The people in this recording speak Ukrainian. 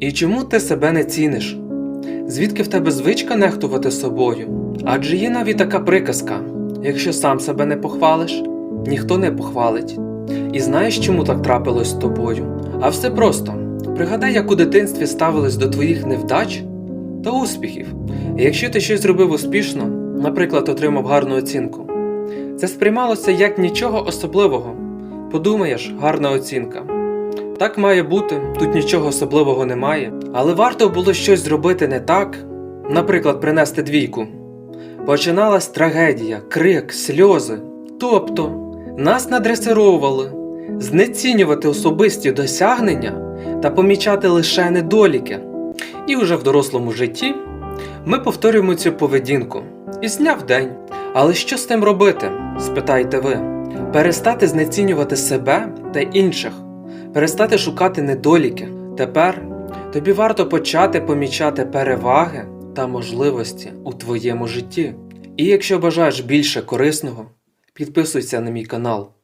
І чому ти себе не ціниш? Звідки в тебе звичка нехтувати собою? Адже є навіть така приказка: якщо сам себе не похвалиш, ніхто не похвалить. І знаєш, чому так трапилось з тобою? А все просто. Пригадай, як у дитинстві ставились до твоїх невдач та успіхів. І якщо ти щось зробив успішно, наприклад, отримав гарну оцінку, це сприймалося як нічого особливого. Подумаєш, гарна оцінка. Так має бути, тут нічого особливого немає. Але варто було щось зробити не так, наприклад, принести двійку. Починалась трагедія, крик, сльози. Тобто, нас надресировували знецінювати особисті досягнення та помічати лише недоліки. І вже в дорослому житті ми повторюємо цю поведінку із дня в день. Але що з тим робити? спитаєте ви. Перестати знецінювати себе та інших, перестати шукати недоліки. Тепер тобі варто почати помічати переваги та можливості у твоєму житті. І якщо бажаєш більше корисного, підписуйся на мій канал.